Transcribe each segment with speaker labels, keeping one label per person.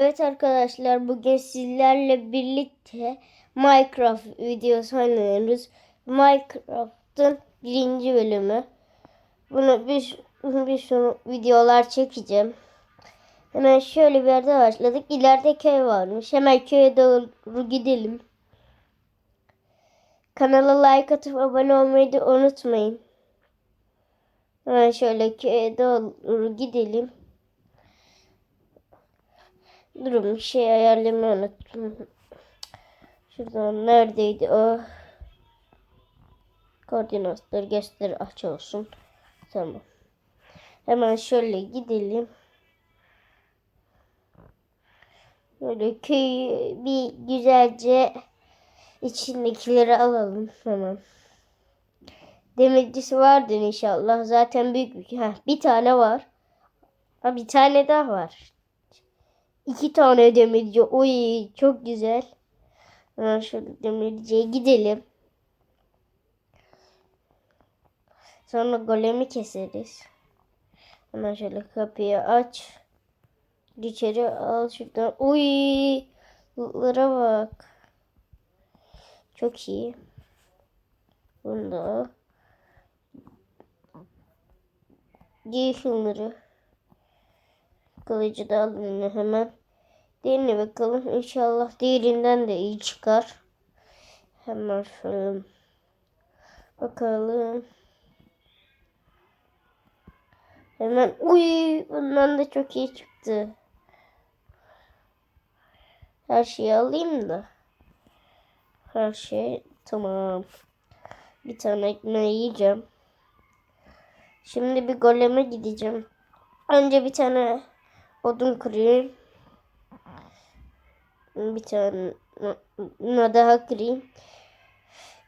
Speaker 1: Evet arkadaşlar bugün sizlerle birlikte Minecraft videosu oynuyoruz. Minecraft'ın birinci bölümü. Bunu bir, bir sürü videolar çekeceğim. Hemen şöyle bir yerde başladık. İleride köy varmış. Hemen köye doğru gidelim. Kanala like atıp abone olmayı da unutmayın. Hemen şöyle köye doğru gidelim. Durun bir şey ayarlamayı unuttum. Şuradan neredeydi o? Koordinatları göster aç olsun. Tamam. Hemen şöyle gidelim. Böyle köyü bir güzelce içindekileri alalım. Tamam. Demircisi vardır inşallah. Zaten büyük bir. Heh, bir tane var. Ha, bir tane daha var. İki tane demirci. Oy çok güzel. Hemen şöyle demirciye gidelim. Sonra golemi keseriz. Hemen şöyle kapıyı aç. İçeri al şuradan. Uy, lootlara bak. Çok iyi. Bunda. Giy şunları. Kılıcı da alın hemen. Diğerine bakalım. İnşallah diğerinden de iyi çıkar. Hemen şöyle bakalım. Hemen uy bundan da çok iyi çıktı. Her şeyi alayım da. Her şey tamam. Bir tane ekmeği yiyeceğim. Şimdi bir goleme gideceğim. Önce bir tane odun kırayım. Bir tane ne daha kırayım.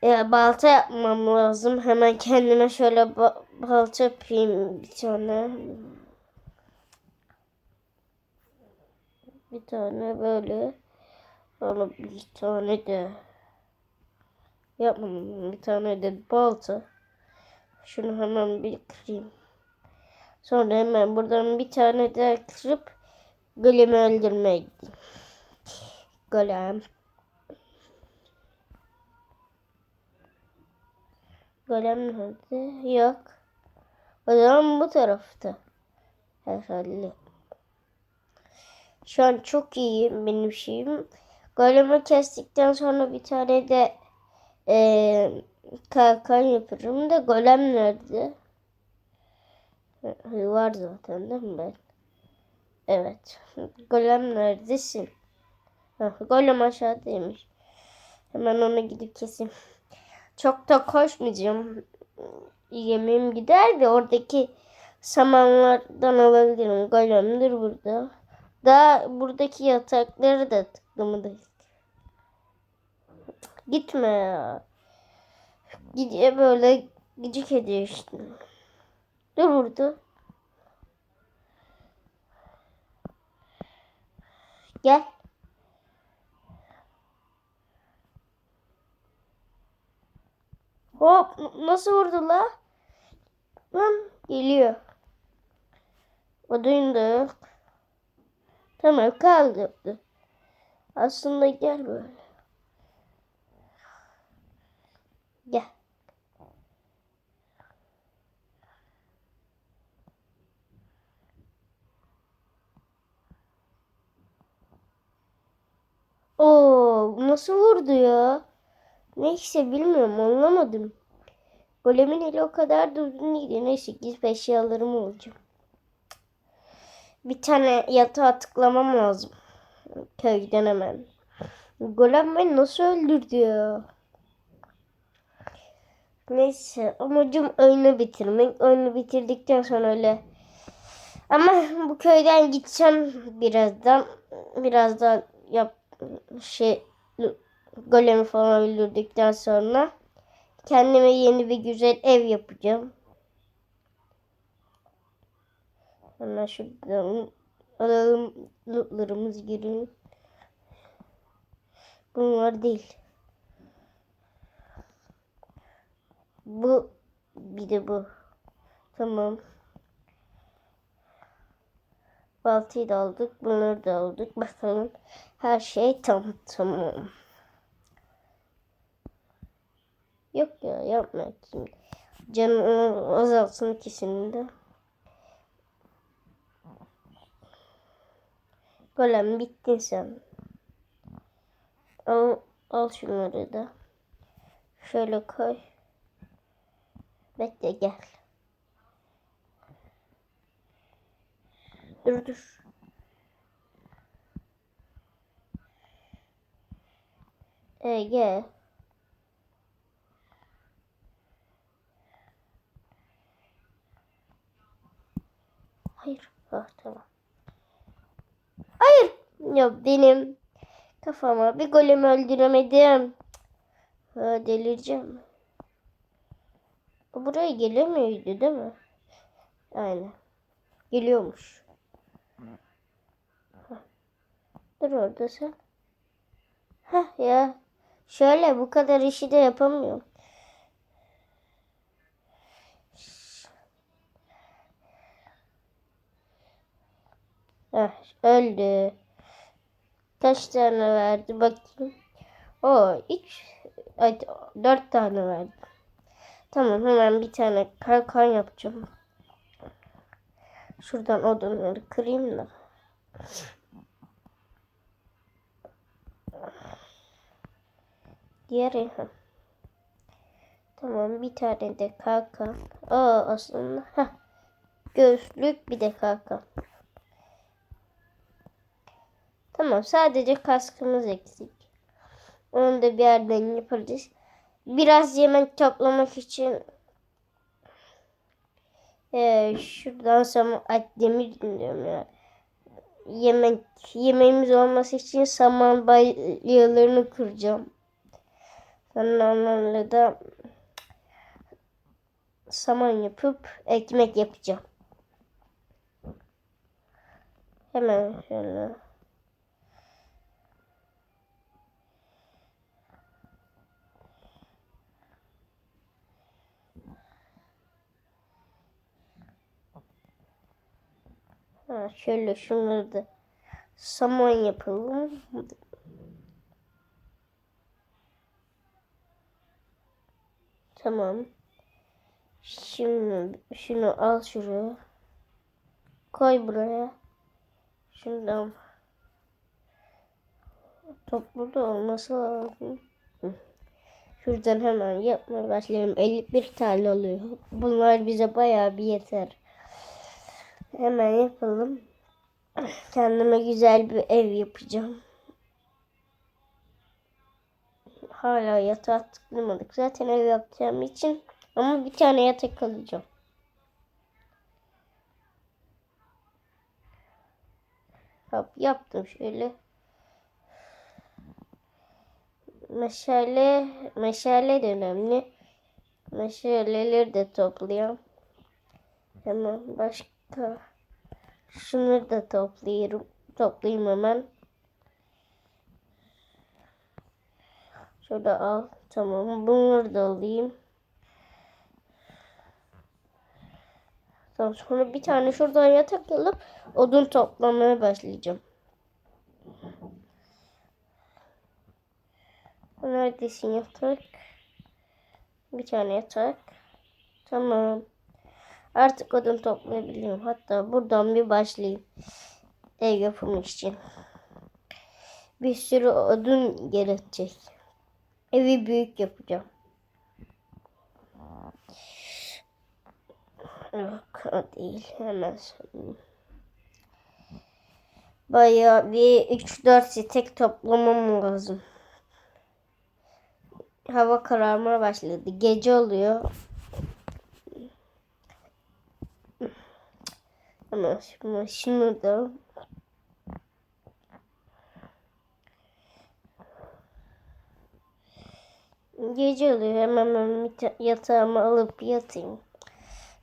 Speaker 1: Ya, balta yapmam lazım. Hemen kendime şöyle ba- balta yapayım bir tane. Bir tane böyle. Sonra bir tane de yapmam. Bir tane de balta. Şunu hemen bir kırayım. Sonra hemen buradan bir tane daha kırıp golemi öldürmeye gideyim. Golem. Golem nerede? Yok. O zaman bu tarafta. Herhalde. Şu an çok iyi benim şeyim. Golemi kestikten sonra bir tane de eee kalkan yaparım da golem nerede? Var zaten değil mi ben? Evet. Golem neredesin? Heh, golem aşağıdaymış. Hemen ona gidip keseyim. Çok da koşmayacağım. Yemeğim gider de oradaki samanlardan alabilirim. Golemdir burada. Daha buradaki yatakları da tıklamadık. Gitme ya. Gidiyor böyle gıcık ediyor işte. Dur burada. Gel. Hop nasıl vurdu la? Lan geliyor. Da yok. Tamam kaldırdı. Aslında gel böyle. Gel. Oo, nasıl vurdu ya? Neyse bilmiyorum anlamadım. Golemin eli o kadar da uzun değil. Neyse gidip eşyalarımı olacağım. Bir tane yatağa tıklamam lazım. Köyden hemen. Golem beni nasıl öldürdü ya? Neyse amacım oyunu bitirmek. Oyunu bitirdikten sonra öyle. Ama bu köyden gideceğim birazdan. Birazdan yap şey golemi falan öldürdükten sonra kendime yeni bir güzel ev yapacağım. Hemen şuradan alalım lootlarımız girin. Bunlar değil. Bu bir de bu. Tamam. Baltayı da aldık. Bunları da aldık. Bakalım. Her şey tam tamam. Yok ya yapma şimdi. Canını azaltsın ikisini de. Golem bittin sen. Al, al şunları da. Şöyle koy. Bekle gel. Dur dur. E gel. Ya benim kafama bir golemi öldüremedim. Ha, delireceğim. Buraya gelemiyordu değil mi? Aynen. Geliyormuş. Dur orada sen. Hah ya. Şöyle bu kadar işi de yapamıyorum. Hah, öldü. Kaç tane verdi bakayım. O üç, ay, dört tane verdi. Tamam hemen bir tane kalkan yapacağım. Şuradan odunları kırayım da. Diğeri. Tamam bir tane de kalkan. Aa aslında ha. Göğüslük bir de kalkan. Tamam sadece kaskımız eksik. Onu da bir yerden yaparız. Biraz yemek toplamak için ee, şuradan sonra ay, demir diyorum ya. Yemek yemeğimiz olması için saman balyalarını kıracağım. Sonra onlarla da saman yapıp ekmek yapacağım. Hemen şöyle. Ha, şöyle şunları da saman yapalım. Tamam. Şimdi şunu al şuraya. Koy buraya. Şundan toplu da olması lazım. Şuradan hemen yapmaya başlayalım. 51 tane oluyor. Bunlar bize bayağı bir yeter. Hemen yapalım. Kendime güzel bir ev yapacağım. Hala yatağa tıklamadık. Zaten ev yapacağım için. Ama bir tane yatak alacağım. Hop yaptım şöyle. Meşale, meşale de önemli. Meşaleleri de toplayalım. Hemen başka şunları da toplayayım. Toplayayım hemen. Şöyle al. Tamam. Bunları da alayım. Tamam. Sonra bir tane şuradan yatak alıp odun toplamaya başlayacağım. Neredesin yatak? Bir tane yatak. Tamam. Artık odun toplayabiliyorum. Hatta buradan bir başlayayım. Ev yapımı için. Bir sürü odun gerekecek. Evi büyük yapacağım. Yok o değil. Hemen söyleyeyim. Bayağı bir 3-4 stek toplamam lazım. Hava kararmaya başladı. Gece oluyor. Ama şimdi şunu da Gece oluyor. Hemen ben yatağımı alıp yatayım.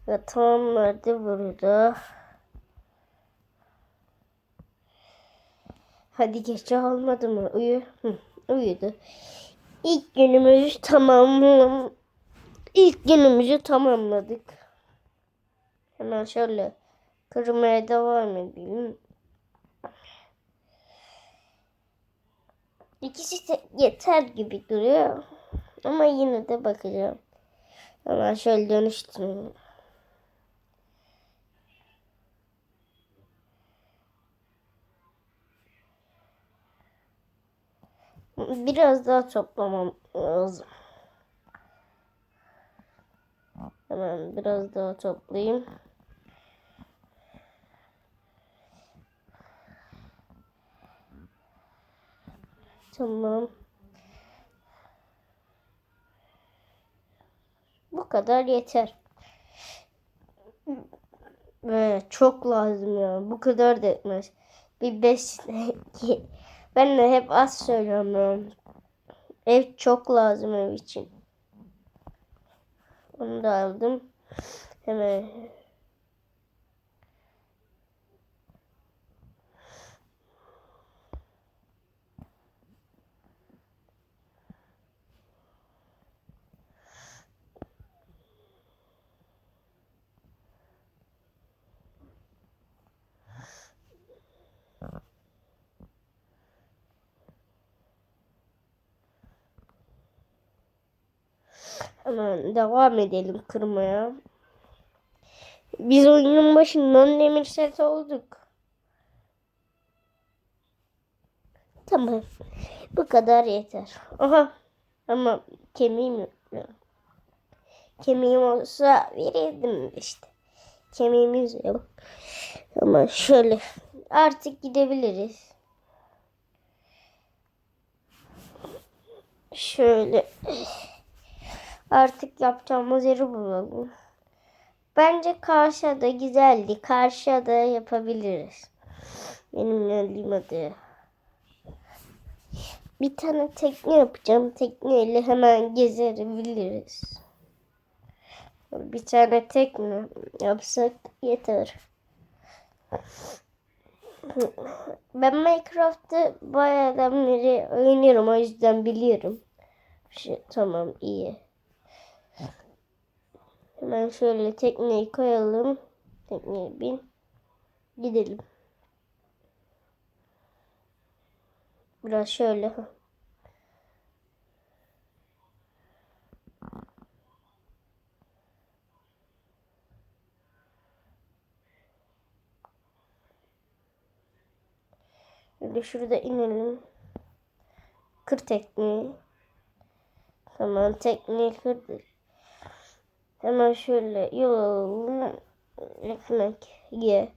Speaker 1: Yatağım nerede burada? Hadi gece olmadı mı? Uyu. Hı, uyudu. İlk günümüzü tamamlam İlk günümüzü tamamladık. Hemen şöyle kırmaya devam edelim. İkisi yeter gibi duruyor. Ama yine de bakacağım. Hemen şöyle dönüştüm. Biraz daha toplamam lazım. Hemen biraz daha toplayayım. Tamam. Bu kadar yeter. Ve çok lazım ya. Bu kadar da etmez. Bir beş Ben de hep az söylüyorum. Ev çok lazım ev için. Onu da aldım. Hemen Hemen devam edelim kırmaya. Biz oyunun başından demir set olduk. Tamam. Bu kadar yeter. Aha. Ama kemiğim yok. Kemiğim olsa verirdim işte. Kemiğimiz yok. Ama şöyle artık gidebiliriz. Şöyle artık yapacağımız yeri bulalım. Bence karşıda güzeldi. Karşıda yapabiliriz. Benim geldiğim adı. Bir tane tekne yapacağım. Tekneyle hemen gezebiliriz. Bir tane tekne yapsak yeter. Ben Minecraft'ı bayağıdan beri oynuyorum. O yüzden biliyorum. Şey, tamam iyi. Hemen şöyle tekneyi koyalım. Tekneye bin. Gidelim. Biraz şöyle. Şimdi şurada inelim. Kır tekneyi. Tamam tekneyi kırdık. Hemen şöyle yol alalım. Ekmek ye.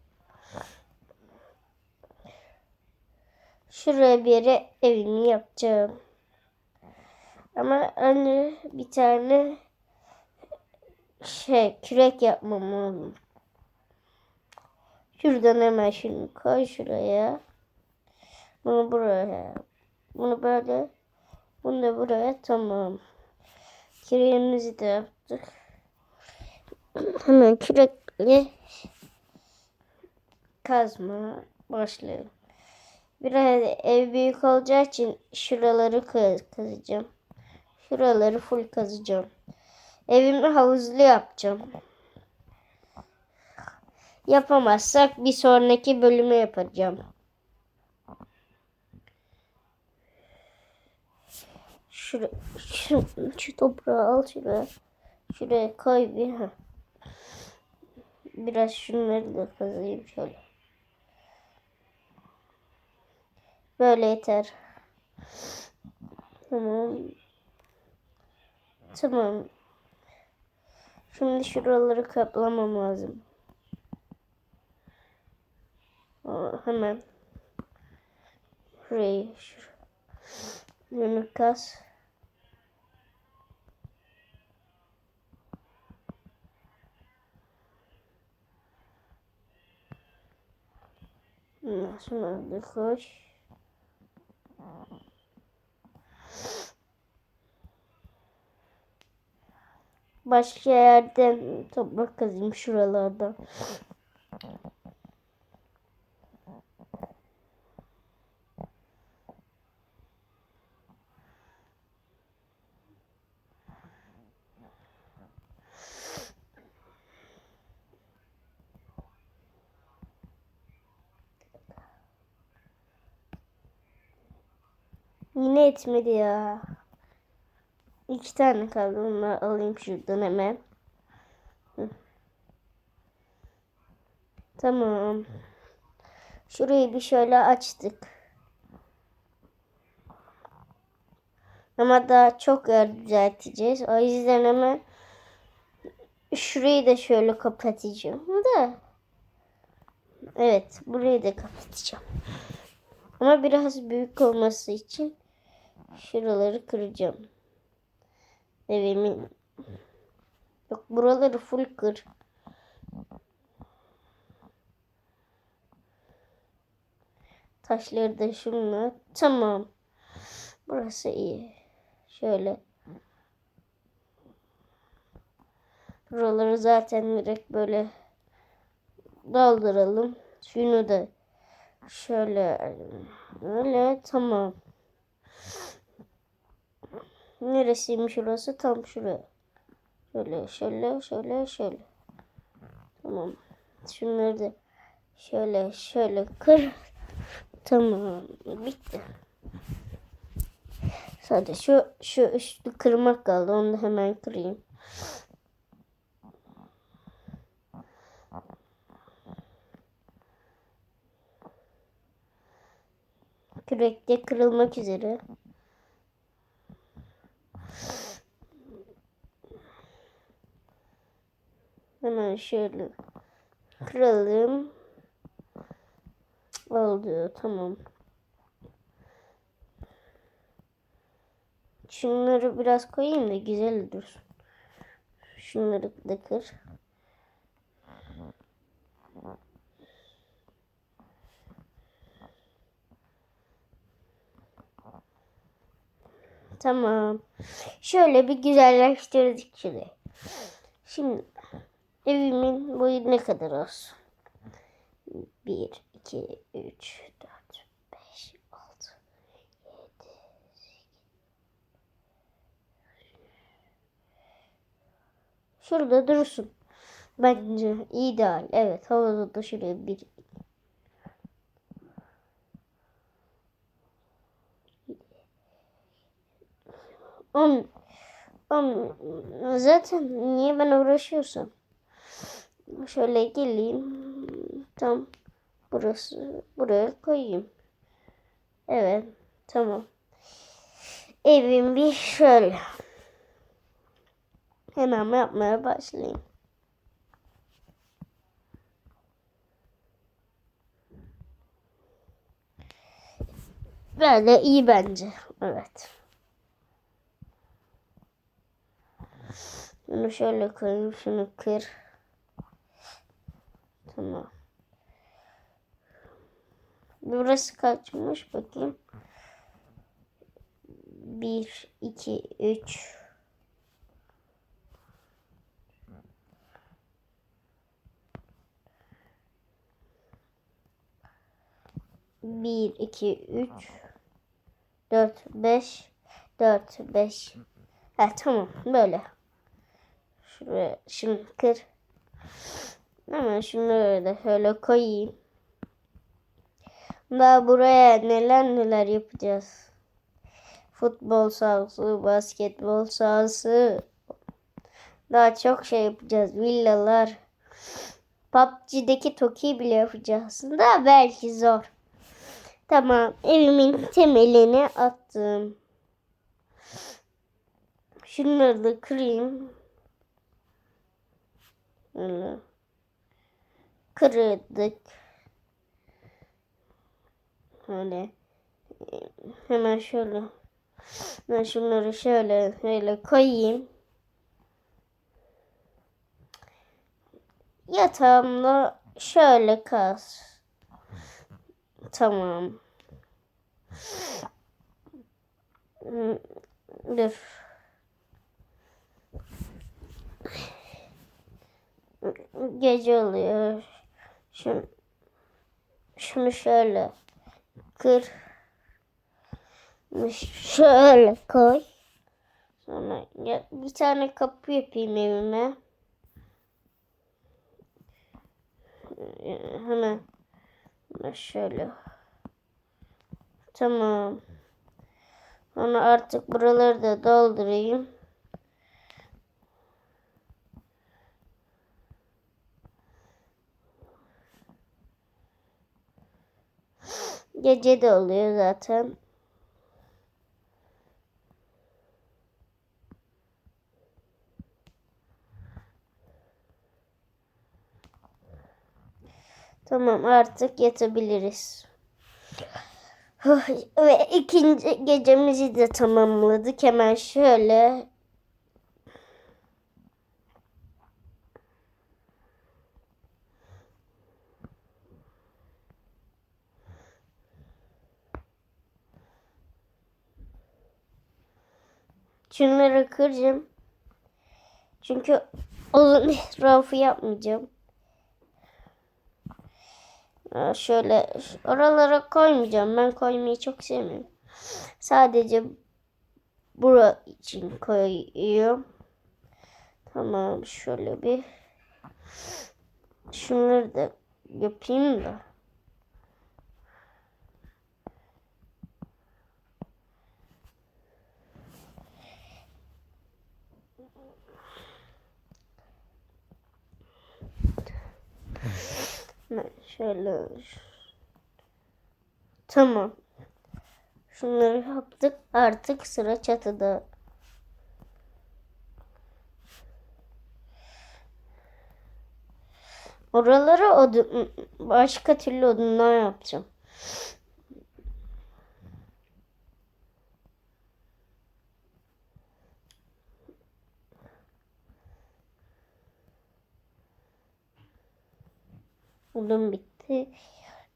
Speaker 1: Şuraya bir yere evimi yapacağım. Ama önce bir tane şey kürek yapmam lazım. Şuradan hemen şunu koy şuraya. Bunu buraya. Bunu böyle. Bunu da buraya. Tamam. Küreğimizi de yaptık. Hemen kürekle kazma başlayalım. Biraz ev büyük olacağı için şuraları kaz kazacağım. Şuraları full kazacağım. Evimi havuzlu yapacağım. Yapamazsak bir sonraki bölümü yapacağım. Şura, şu, şu toprağı al şuraya. Şuraya koy bir. Ha. Biraz şunları da kazayım şöyle. Böyle yeter. Tamam. Tamam. Şimdi şuraları kaplamam lazım. Aa, hemen. Şurayı. Şunu kas. Şuna da koş. Başka yerden toprak kazayım şuralarda. Yine etmedi ya. İki tane kaldı. Onları alayım şuradan hemen. Tamam. Şurayı bir şöyle açtık. Ama daha çok yer düzelteceğiz. O yüzden hemen şurayı da şöyle kapatacağım da. Evet, burayı da kapatacağım. Ama biraz büyük olması için şuraları kıracağım. Evimin Yok buraları full kır. Taşları da şunla. Tamam. Burası iyi. Şöyle. Buraları zaten direkt böyle daldıralım. Şunu da şöyle öyle tamam. Neresiymiş orası? Tam şuraya. Şöyle şöyle şöyle şöyle. Tamam. Şunları da şöyle şöyle kır. Tamam. Bitti. Sadece şu şu üstü kırmak kaldı. Onu da hemen kırayım. Kürekte kırılmak üzere. Hemen şöyle kıralım. Oldu. Tamam. Şunları biraz koyayım da güzel dursun. Şunları da kır. Tamam. Şöyle bir güzelleştirdik şimdi. Şimdi evimin boyu ne kadar olsun? 1, 2, 3, 4, 5, 6, 7, 8. Şurada dursun. Bence ideal. Evet havada da şuraya bir On, on, zaten niye ben uğraşıyorsam. Şöyle geleyim. Tam burası. Buraya koyayım. Evet. Tamam. Evim bir şöyle. Hemen yapmaya başlayayım. Böyle iyi bence. Evet. Şunu şöyle koyayım. Şunu kır. Tamam. Burası kaçmış bakayım. 1, 2, 3. Bir, iki, üç, dört, beş, dört, beş. Ha tamam böyle. Şuraya şimdi kır. Hemen şunları da şöyle koyayım. Daha buraya neler neler yapacağız. Futbol sahası, basketbol sahası. Daha çok şey yapacağız. Villalar. PUBG'deki Toki bile yapacağız. Daha belki zor. Tamam. Evimin temelini attım. Şunları da kırayım. Kırdık. Öyle. Hemen şöyle. Ben şunları şöyle şöyle koyayım. Yatağımda şöyle kas. Tamam. Dur. Gece oluyor. Şunu, şunu şöyle kır. Şöyle koy. Sonra bir tane kapı yapayım evime. Hemen şöyle. Tamam. Sonra artık buraları da doldurayım. Gece de oluyor zaten. Tamam artık yatabiliriz. Ve ikinci gecemizi de tamamladık. Hemen şöyle Şunları kıracağım. Çünkü uzun etrafı yapmayacağım. Şöyle oralara koymayacağım. Ben koymayı çok sevmiyorum. Sadece bura için koyuyorum. Tamam şöyle bir şunları da yapayım da. Şöyle Tamam. Şunları yaptık. Artık sıra çatıda. Oraları odun, başka türlü odundan yapacağım. Odun bitti.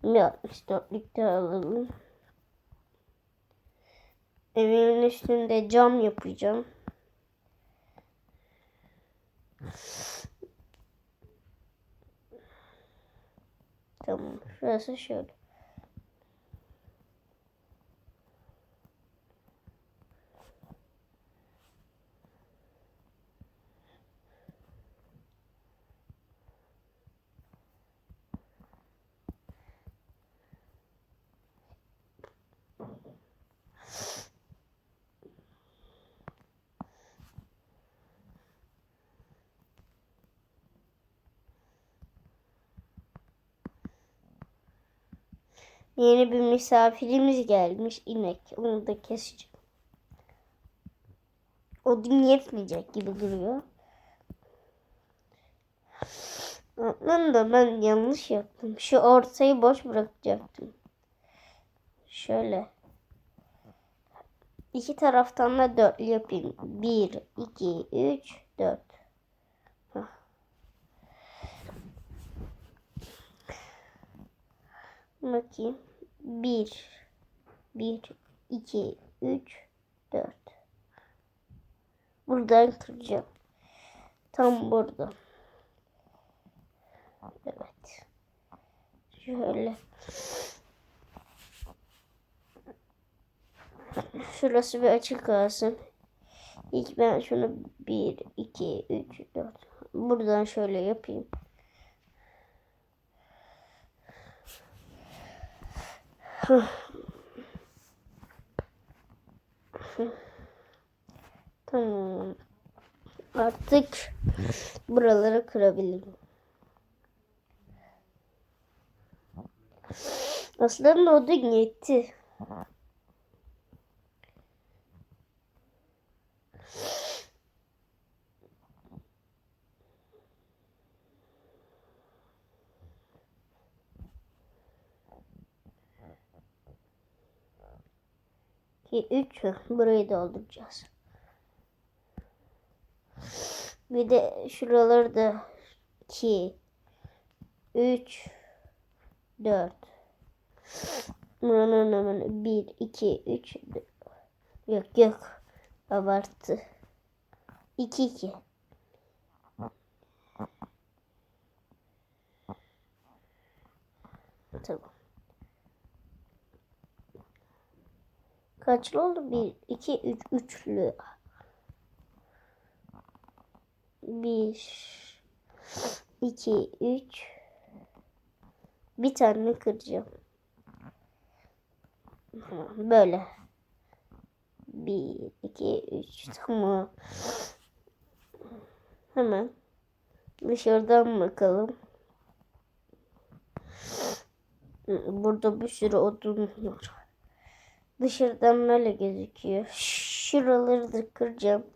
Speaker 1: Bir 64'lük de alalım. Evimin üstünde cam yapacağım. Tamam. Şurası şöyle. Yeni bir misafirimiz gelmiş. inek. Onu da keseceğim. Odun yetmeyecek gibi duruyor. Aslında da ben yanlış yaptım. Şu ortayı boş bırakacaktım. Şöyle. İki taraftan da dörtlü yapayım. Bir, iki, üç, dört. Bakayım. Bir, bir, iki, üç, dört. Buradan kıracağım. Tam burada. Evet. Şöyle. Şurası bir açık kalsın. İlk ben şunu 1, 2, 3, 4. Buradan şöyle yapayım. Tamam. Artık buraları kırabilirim. Aslında odun yetti. Ki 3 burayı dolduracağız. Bir de şuraları da 2 3 4 Buranın hemen 1 2 3 Yok yok. Abarttı. 2 2 Tamam. Kaçlı oldu? 1, 2, 3, üçlü. 1, 2, 3. Bir tane kıracağım. Böyle. Bir, iki, üç. Tamam. Hemen dışarıdan bakalım. Burada bir sürü odun var. Dışarıdan böyle gözüküyor. Şuraları da kıracağım.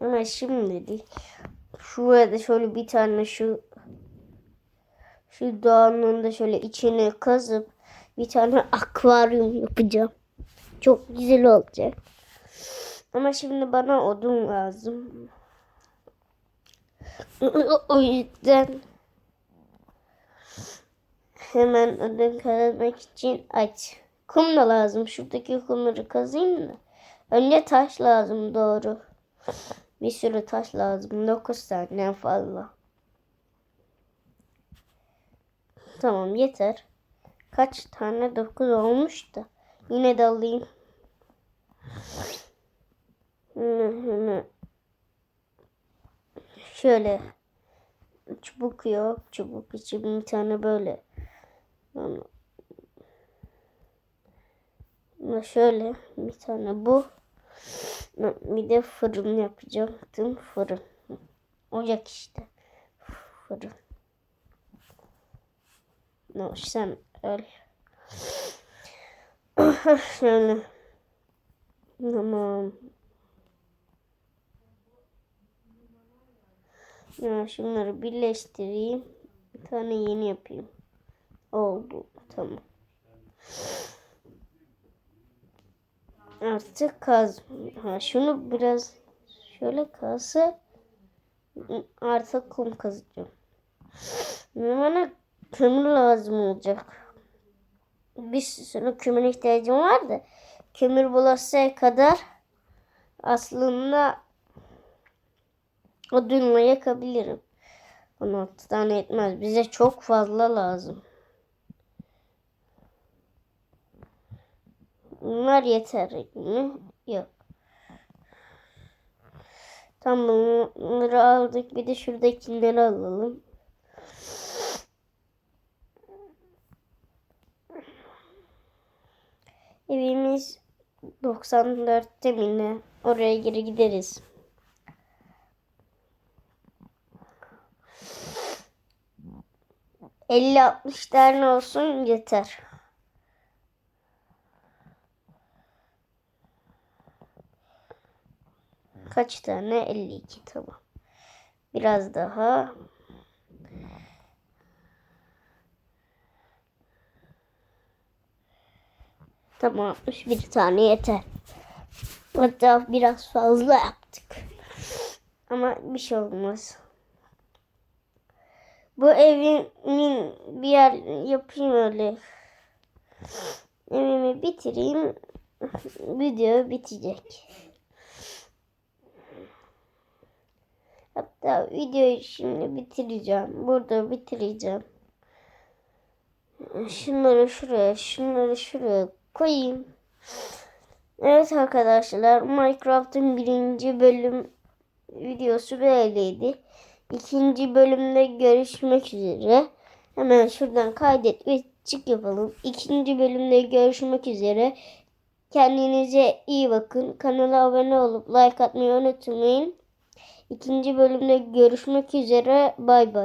Speaker 1: Ama şimdilik şuraya da şöyle bir tane şu şu dağın da şöyle içine kazıp bir tane akvaryum yapacağım. Çok güzel olacak. Ama şimdi bana odun lazım. O yüzden hemen odun kazmak için aç. Kum da lazım. Şuradaki kumları kazayım da. Önce taş lazım doğru. Bir sürü taş lazım. 9 tane fazla. Tamam yeter. Kaç tane? 9 olmuş da. Yine de alayım. Şöyle. Çubuk yok. Çubuk için bir tane böyle. Ama şöyle bir tane bu. Bir de fırın yapacaktım. Fırın. Ocak işte. Fırın. No, sen öl. şöyle. Tamam. Ya şunları birleştireyim. Bir tane yeni yapayım. Oldu. Tamam. Artık kaz. Ha, şunu biraz şöyle kazsa artık kum kazacağım. Bana kömür lazım olacak. Bir sürü kömür ihtiyacım var da kömür bulasıya kadar aslında odunla yakabilirim. 16 tane etmez. Bize çok fazla lazım. Bunlar yeter mi? Yok. Tamam bunları aldık. Bir de şuradakileri alalım. Evimiz 94'te mi ne? Oraya geri gideriz. Elli altmış tane olsun yeter. Kaç tane? 52 tamam. Biraz daha. Tamam 61 tane yeter. Hatta biraz fazla yaptık. Ama bir şey olmaz. Bu evimin bir yer yapayım öyle. Evimi bitireyim. Video bitecek. Hatta videoyu şimdi bitireceğim. Burada bitireceğim. Şunları şuraya, şunları şuraya koyayım. Evet arkadaşlar Minecraft'ın birinci bölüm videosu böyleydi. İkinci bölümde görüşmek üzere. Hemen şuradan kaydet ve çık yapalım. İkinci bölümde görüşmek üzere. Kendinize iyi bakın. Kanala abone olup like atmayı unutmayın. İkinci bölümde görüşmek üzere. Bay bay.